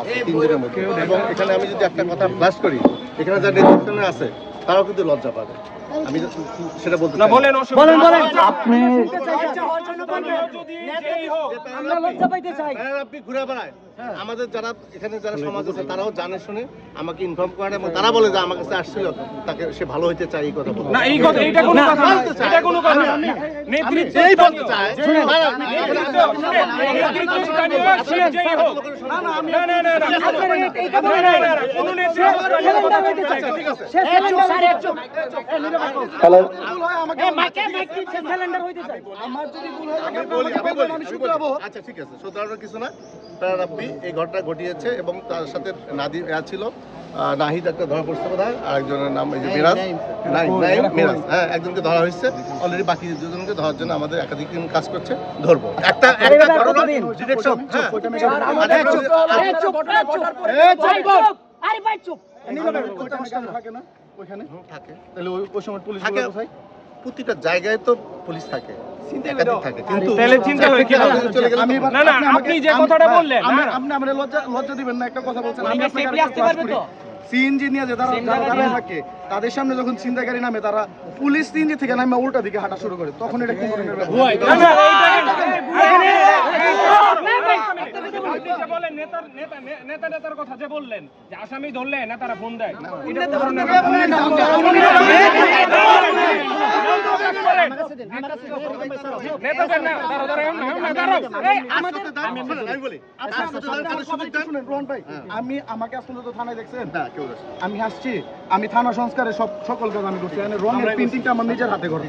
আছে তিনজনের মধ্যে। এবং এখানে আমি যদি একটা কথা ফ্লাশ করি এখানে যারা নেতৃত্ব আছে তারাও কিন্তু লজ্জা পাবে। আমি সেটা বলতে না বলেন বলেন বলেন আপনি আমরা লজ্জা পাইতে চাই আপনি ঘুরে বেড়ায় আমাদের যারা এখানে যারা সমাজ আছে তারাও জানে শুনে আমাকে ইনফর্ম করে এবং তারা বলে যে আমার কাছে আসছিল তাকে সে ভালো হইতে চায় এই কথা বলে না এই কথা এটা কোনো কথা না চাই। এটা কোনো কথা না নেতৃত্ব যেই বলতে চাই শুনুন, না, না, না। না, না, না, না, এই- না, হ্যালো এ, মাইকে, মাইকে, সে সিলিন্ডার হইতে চাই। আমি বলি আমি বলি আমি বলি। আচ্ছা ঠিক আছে শুধরানোর কিছু না প্রায় রাব্বি এই ঘটনা ঘটিয়েছে এবং তার সাথে নাদি ছিল নাহিদ একটা ধরা পড়ছে বোধ হয় আর নাম এই যে মিরাজ নাইম নাইম মিরাজ হ্যাঁ একজনকে ধরা হয়েছে অলরেডি বাকি দুজনকে ধরার জন্য আমাদের একাধিক টিম কাজ করছে ধরবো একটা একটা ঘটনা ডিরেকশন হ্যাঁ আর ভাই চুপ, চুপ। থাকে। তাহলে ওই সময় পুলিশ থাকে। প্রতিটা জায়গায় তো পুলিশ থাকে। একাধিক থাকে। কিন্তু চিন্তা হয় কি চলে গেলাম তো- না না আপনি যে কথাটা বললেন। আপনি আমরা লজ্জা লজ্জা দিবেন না একটা কথা বলছেন। সিএনজি নিয়ে যে তারা দাঁড়ায় থাকে তাদের সামনে যখন ছিনতাইকারী নামে তারা পুলিশ সিএনজি থেকে নামে উল্টা দিকে হাঁটা শুরু করে তখন এটা কোন ধরনের নেতা নেতার কথা যে বললেন যে আসামি ধরলে নেতারা ফোন দেয় আমি আচ্ছা, আমাকে আসলে তো থানায় দেখছেন। আমি আসছি। আমি থানা সংস্কারে সব সকল কাজ আমি করছি। মানে রঙের প্রিন্টিংটা আমার নিজের হাতে করা।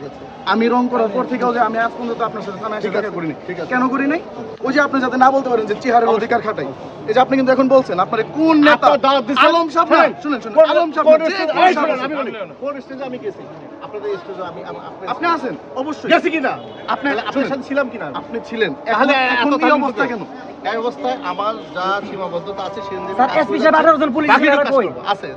আমি রং করার পর থেকেও যে আমি আজ পর্যন্ত আপনার সাথে থানায় এসে দেখা করিনি। কেন করি নাই ওই যে আপনি যাতে না বলতে পারেন যে চেহারের অধিকার খাটাই। এই যে আপনি কিন্তু এখন বলছেন আপনার কোন নেতা আলম সাহেব শুনেন, শুনেন শুনেন। আলম সাহেব। আমি গেছি? আপনাদের স্টেজে আমি আপনি আছেন অবশ্যই গেছি কিনা? আপনি আপনার সাথে ছিলাম কিনা আপনি ছিলেন তাহলে এখন তাড়াতাড়ি অবস্থা কেন? এই অবস্থায় আমার যা সীমাবদ্ধতা আছে সে স্যার, এসপি সাহেব যাচ্ছি। 18 জন পুলিশ। আছে,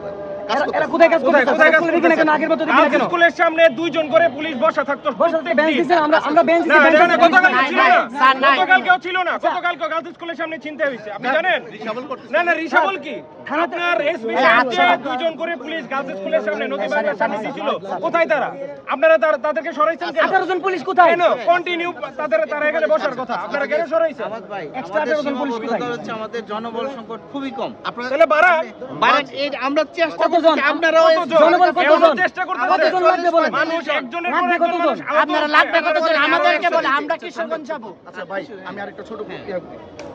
এরা- কোথায় কাজ করতেছে? কোথায় কাজ স্কুলে কেন? আগের মতো দেখি কেন? স্কুলের সামনে দুইজন করে পুলিশ বসা থাকতো বসে বেঞ্চ দিছেন, আমরা- আমরা বেঞ্চ দিছি, বেঞ্চ না, না, গতকাল ছিল না। স্যার, নাই। ছিল না। গতকালকে গার্লস স্কুলের সামনে চিন্তা হয়েছে। আপনি জানেন? রিসাবল করতেছে। না, না, রিসাবল কি? থানাতে- আপনার SP এই সাহেবকে। দুইজন করে পুলিশ গার্লস স্কুলের সামনে নদীবাজার সামনে ছিল। কোথায় তারা? আপনারা তাদেরকে সরাইছেন কেন? 18 জন পুলিশ কোথায়? কেন? Continue তাদের তারা এখানে বসার কথা। আপনারা কেন সরাইছেন? ভাই Extra 18 জন পুলিশ কোথায়? হচ্ছে আমাদের জনবল সংকট খুবই কম আপনারা- তাহলে বাড়ান। বাড়ান, আমরা চেষ্টা কতজন? করছি জনবল কতজন? চেষ্টা করতেছেন। কতজন লাগবে বলেন? মানুষ একজনের পর কতজন? আপনারা লাগবে কতজন? আমাদেরকে বলে, আমরা কিশোরগঞ্জ যাব। আচ্ছা ভাই আমি আরেকটা ছোট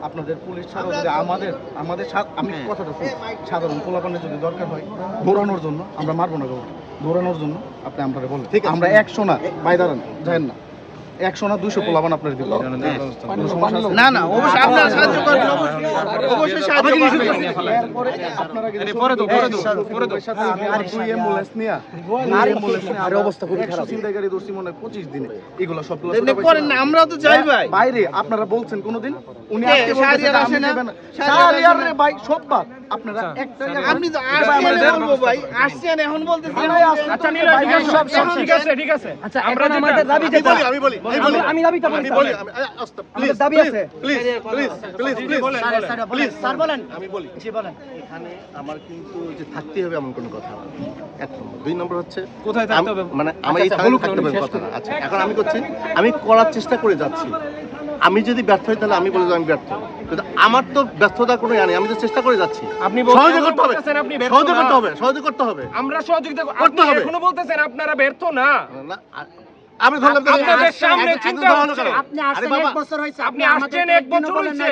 আপনাদের পুলিশ ছাড়াও যদি আমাদের আমাদের আমি কথাটা শুনি সাধারণ পোলাপানের যদি দরকার হয় দৌড়ানোর জন্য আমরা মারবো না দৌড়ানোর জন্য আপনি আমরা বলেন ঠিক আমরা একশো না ভাই দাঁড়ান যায়েন না একশো না দুশো পোলাপান আপনার দিব আছে? না না অবশ্যই আপনারা সাহায্য করবেন। অবশ্যই অবশ্যই সাহায্য করবেন। আমরা মনে হয় তো যাই ভাই। বাইরে আপনারা বলছেন কোনোদিন উনি? ভাই সব বাদ আপনারা একটা আপনি তো বলব ভাই আসছেন এখন বলতেছেন আচ্ছা, ঠিক আছে, সব সব শেষ। ঠিক আছে, আচ্ছা, আমরা আমাদের দাবি আমি বলি, আমি বলি, দাবিটা দাবি আছে। please, please, বলেন, বলেন। স্যার বলেন। আমি বলি। এখানে আমার কিন্তু যে থাকতে হবে এমন কোনো কথা এক নম্বর। দুই নম্বর হচ্ছে কোথায় থাকতে হবে? মানে আমি এই আচ্ছা, থাকতে বলুক না, থাকতে হবে কথা না। আচ্ছা এখন আমি করছি আমি করার চেষ্টা করে যাচ্ছি। আমি যদি ব্যর্থ হই তাহলে আমি বলে আমি ব্যর্থ। কিন্তু আমার তো ব্যর্থতা কোনো জানি আমি তো চেষ্টা করে যাচ্ছি। আপনি সহজে করতে হবে আপনি ব্যর্থ করতে হবে সহজে করতে হবে। আমরা সহযোগিতা করতে হবে। এখনও বলতেছেন আপনারা ব্যর্থ না। আমি ধরলাম আপনাদের সামনে চিন্তা হচ্ছে। আপনি আসছেন এক বছর হয়েছে আপনি আসছেন এক বছর হয়েছে।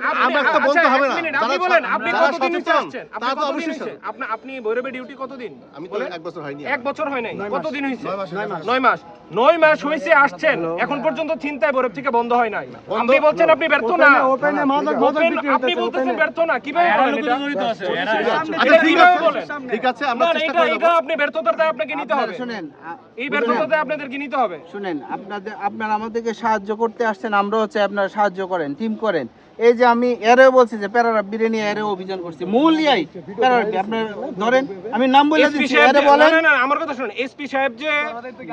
আপনি- আমাকে তো আচ্ছা, বলতে হবে না। আপনি বলেন আপনি কতদিন আসছেন আপনি তো অবশ্যই আপনি আপনি ভৈরবে ডিউটি কতদিন? আমি তো এক বছর হয়নি এক বছর হয় নাই। কতদিন হয়েছে? নয় মাস, নয় মাস। নয় মাস হয়েছে আসছেন। এখন পর্যন্ত চিন্তায় ভৈরব থেকে বন্ধ হয় নাই। আপনি বলছেন আপনি ব্যর্থ না। ওপেনে মাদক মাদক বিক্রি আপনি বলতেছেন ব্যর্থ না কীভাবে বলেন এটা? আচ্ছা ঠিক আছে। ঠিক আছে আমরা চেষ্টা এটা করে এটা। আপনি ব্যর্থতাটা আপনাকে নিতে হবে। শুনেন এই ব্যর্থতাটা আপনাদেরকে নিতে হবে শুনেন আপনাদের আপনারা আমাদেরকে সাহায্য করতে আসছেন আমরাও হচ্ছে আপনারা সাহায্য করেন টিম করেন। এই যে আমি এরেও বলছি যে প্যারারা বিরিয়ানি এরেও অভিযান করছি। মূল ইয়াই প্যারারাবি আপনার ধরেন আমি নাম বলে দিচ্ছি এরে বলেন। না, আমার কথা শুনুন এসপি সাহেব যে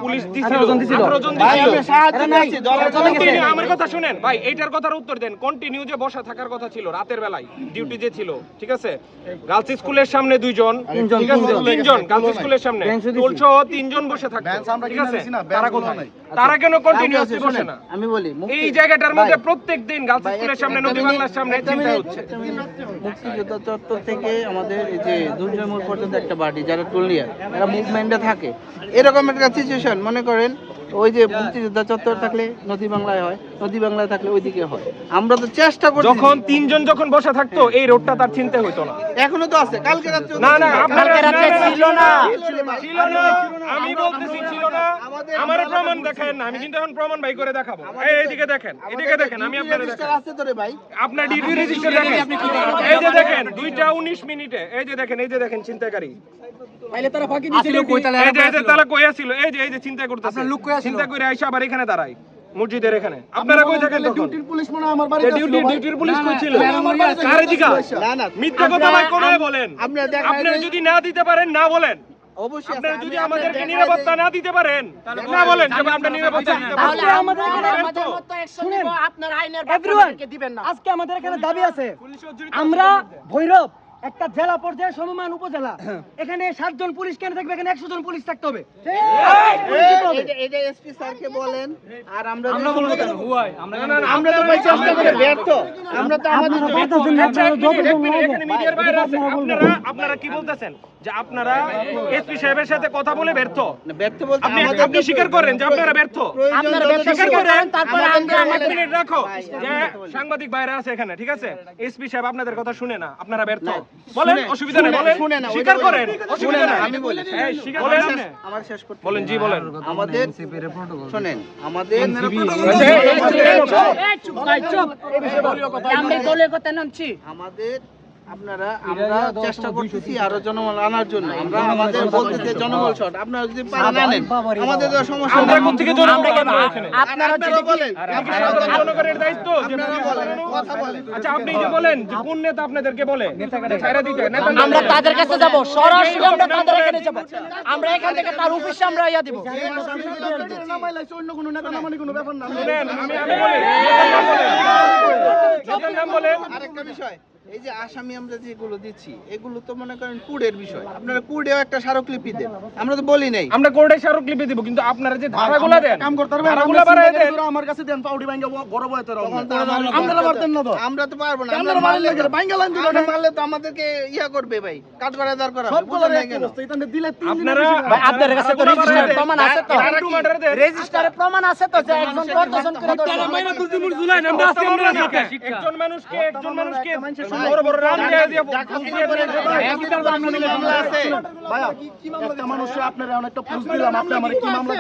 পুলিশ দিছিল 18 জন দিছিল। 18 ভাই আমি সাহায্য করছি ধরার জন্য গেছে। আমার কথা শুনেন। ভাই এইটার কথার উত্তর দেন। কন্টিনিউ যে বসা থাকার কথা ছিল রাতের বেলায়। ডিউটি যে ছিল ঠিক আছে? গার্লস স্কুলের সামনে দুইজন ঠিক আছে? তিনজন। গার্লস স্কুলের সামনে। টোল সহ তিনজন বসে থাকতো ঠিক কিনে আছে? দিছি না, তারা কোথায়? নাই। তারা কেন কন্টিনিউয়াসলি বসে না? আমি বলি এই জায়গাটার মধ্যে প্রত্যেক দিন গার্লস স্কুলের সামনে নদী বাংলার সামনে চিন্তা হচ্ছে। মুক্তিযোদ্ধা চত্বর থেকে আমাদের এই যে দুর্জয় মোড় পর্যন্ত একটা বাড়ি যারা টুলিয়া এরা মুভমেন্টে থাকে। এরকম একটা সিচুয়েশন মনে করেন ওই যে মুক্তিযোদ্ধা চত্বর থাকলে নদী বাংলায় হয়। নদী বাংলায় থাকলে ওইদিকে হয়। আমরা তো চেষ্টা করছি। যখন তিনজন যখন বসে থাকতো এই রোডটা তার চিন্তা হইতো না। এখনও তো আছে। কালকে রাত্রে না না আপনারা কালকে রাতে ছিল না। ছিল না। আমি বলতেছি ছিল না। আমার প্রমাণ দেখেন না। আমি কিন্তু এখন প্রমাণ বাই করে দেখাবো। এই এদিকে দেখেন এদিকে দেখেন আমি আপনাদের দেখাই। আছে তো রে ভাই। আপনার ডিউটি রেজিস্টার দেখেন। এই যে দেখেন দুইটা উনিশ মিনিটে। এই যে দেখেন এই যে দেখেন চিন্তাকারী আসলে কই? তাহলে এই যে এই যে তারা কইয়া ছিল এই যে এই যে চিন্তা করতেছে। চিন্তা করে আইসা আবার এখানে দাঁড়াই মসজিদের এখানে। আপনারা কই থাকেন ডিউটির পুলিশ মনে আমার বাড়িতে ডিউটি ডিউটির পুলিশ কই ছিল আমার বাড়িতে কার দিকা না না মিথ্যা কথা ভাই কোনে বলেন। আপনারা দেখাই আপনারা দেন। যদি না দিতে পারেন না বলেন। অবশ্যই আছে, আপনারা যদি আমাদেরকে নিরাপত্তা না দিতে পারেন না বলেন যে আমরা নিরাপত্তা দিতে তাহলে আমাদের এখানে আমাদের? মতো আপনার আইনের দিবেন না। আজকে আমাদের এখানে দাবি আছে। আমরা ভৈরব একটা জেলা পর্যায়ে সমমান উপজেলা। এখানে সাতজন পুলিশ কেন থাকবে? এখানে একশো জন পুলিশ থাকতে হবে। এটা- এটা এসপি স্যারকে বলেন আর আমরা আমরা বলব কেন? আমরা তো ভাই চেষ্টা করে ব্যর্থ। আমরা তো আমাদের এক মিনিট, এক মিনিট, এখানে মিডিয়ার বাইরে আছে। আপনারা আপনারা কি বলতেছেন? যে আপনারা এসপি সাহেবের সাথে কথা বলে ব্যর্থ? ব্যর্থ বলতে আপনি আপনি স্বীকার করেন যে আপনারা ব্যর্থ? আপনারা ব্যর্থ স্বীকার করেন, তারপরে আমরা আমাদের- মিনিট রাখো। যে। সাংবাদিক বাইরে আছে এখানে ঠিক আছে? এসপি সাহেব আপনাদের কথা শুনে না আপনারা ব্যর্থ। বলেন অসুবিধা নেই বলেন। শুনে না, স্বীকার করেন অসুবিধা নেই। আমি বলি। হ্যাঁ স্বীকার করেন। আমার শেষ করতে বলেন জি বলেন। আমাদের শুনেন আমাদের চুপ ভাই চুপ। আমরা দলের কথা নামছি। আমাদের আপনারা আমরা চেষ্টা করতেছি আরও জনবল আনার জন্য আমরা আমাদের বলতেছি জনবল শট আপনারা যদি পারেন আনেন আমাদের তো সমস্যা আমরা কোন থেকে জনগণ আপনারা আপনারা বলেন আর কি সাধারণ জনগণের দায়িত্ব আপনারা বলেন কথা বলেন আচ্ছা আপনি যে বলেন যে কোন নেতা আপনাদেরকে বলে ছাইরা দিতে আমরা তাদের কাছে যাব সরাসরি আমরা তাদের এখানে যাব আমরা এখান থেকে তার অফিসে আমরা ইয়া দিব অন্য কোনো নেতা নামানি কোনো ব্যাপার না শুনেন, আমি আমি বলি নেতার নাম বলেন নেতার নাম বলেন আরেকটা বিষয় এই যে আসামি আমরা যেগুলো দিচ্ছি এগুলো তো মনে করেন কুডের বিষয়। আপনারা কুডেও একটা স্মারকলিপি দেন। আমরা তো বলি নাই। আমরা কোর্টে স্মারক লিপি দিব কিন্তু আপনারা যে ধারাগুলা দেন কাম করতে পারবেন ধারাগুলা বাড়ায় দেন। আমার কাছে দেন পাউডি ভাঙ্গা বড় বয়তে আমরা পারতেন না তো। আমরা তো পারব না। আমরা মারলে ভাঙ্গা লাইন দিল মারলে তো আমাদেরকে ইয়া করবে ভাই কাট করে দাঁড় করা সব বলে কেন? আপনারা ভাই আপনাদের কাছে তো রেজিস্টার প্রমাণ আছে তো? দেন রেজিস্টারে প্রমাণ আছে তো যে একজন কতজন করে দর্শক একজন মানুষকে একজন মানুষকে বড় বড় রাম দিয়ে দিয়ে মামলা আছে। একটা মানুষে আপনারা অনেকটা পুষ দিলাম আপনি আমার কি মামলা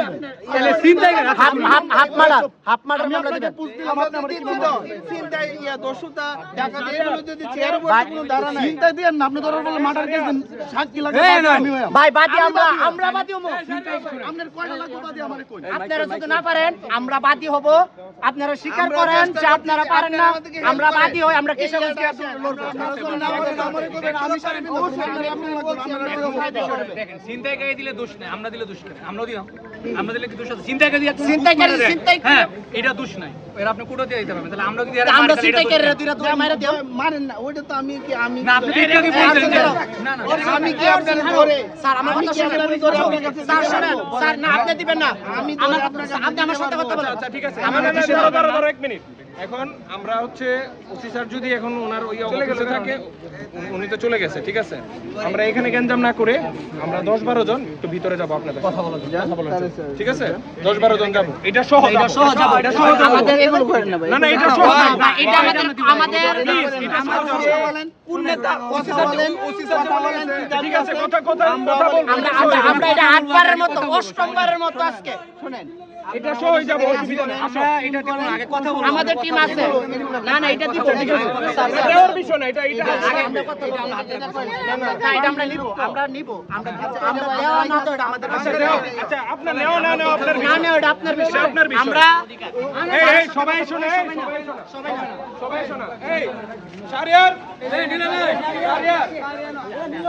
দিবেন হাত হাত হাত মারার হাত মারার মামলা দিবেন পুষ দিলাম আমরা আপনি আমার কি মামলা তো দিবেন? চিন্তায় দস্যুতা ডাকাতি এগুলো যদি চেয়ার উপর কোনো ধারা নাই। চিন্তা দিয়েন না আপনি ধরার বলে মার্ডার কেস দেন সাক্ষী লাগে আমি ভাই বাদি আমরা আমরা বাদি হব আপনার কয়টা লাগবে বাদে আমারে কই? আপনারা যদি না পারেন আমরা বাদি হব। আপনারা স্বীকার করেন যে আপনারা পারেন না আমরা বাদি হই আমরা কিশোরগঞ্জকে দেখেন ছিনতাইকারী দিলে দোষ নেই আমরা দিলে দোষ নেই আমরাও দিলাম। আমরা দিলে কি দোষ আছে? ছিনতাইকারী ছিনতাইকারী ছিনতাই হ্যাঁ এটা দোষ নাই। এর আপনি কোটো দিয়ে দিতে পারবেন। তাহলে আমরা যদি আমরা মার খাই, দোষ ছিনতাইকারীরা নাই। দুইটা দুই মাইরা দিও। মানেন না ওইটা তো আমি কি আমি না আপনি এটা কি বলছেন? না না আমি কি আপনার ধরে স্যার আমার কথা কি শুনেন আপনার ধরে আপনার কাছে স্যার শুনেন স্যার না আপনি দিবেন না। আমি আমি ধরে আপনার কাছে আপনি আমার সাথে কথা বলেন। আচ্ছা ঠিক আছে। আমার ধরো ধরো ধরো এক মিনিট এখন আমরা হচ্ছে ওসি স্যার যদি এখন ওনার ওই অফিসে থাকে উনি- তো চলে গেছে ঠিক আছে? আমরা এখানে গেঞ্জাম না করে আমরা দশ বারো জন একটু ভিতরে যাব আপনাদের কথা বলার ঠিক আছে? দশ বারো জন যাব। এটা সহ না না না এটা সহ আমাদের কোন নেতা কথা বলেন কথা বলেন ঠিক আছে? কথা কথা কথা বলব। আমরা আমরা আমরা এটা আটবারের মতো অষ্টমবারের মতো আজকে শুনেন। এটা সহ হয়ে যাবে অসুবিধা নেই। আসো। এটা দিব আগে কথা বলব আমাদের টিম আছে। না না এটা দিব ঠিক আছে। দেওয়ার বিষয় না এটা এটা আগে। আমরা কথা বলব। না এটা আমরা নিব আমরা নিব। আমরা আমরা দেওয়া না তো এটা আমাদের আচ্ছা দেও আচ্ছা আপনার নেওয়া না নেওয়া আপনার না বিষয়? এটা আপনার বিষয়। আপনার বিষয়। আমরা এই সবাই শুনে সবাই শোনা। সবাই শোনা। এই শাহরিয়ার এই やったー!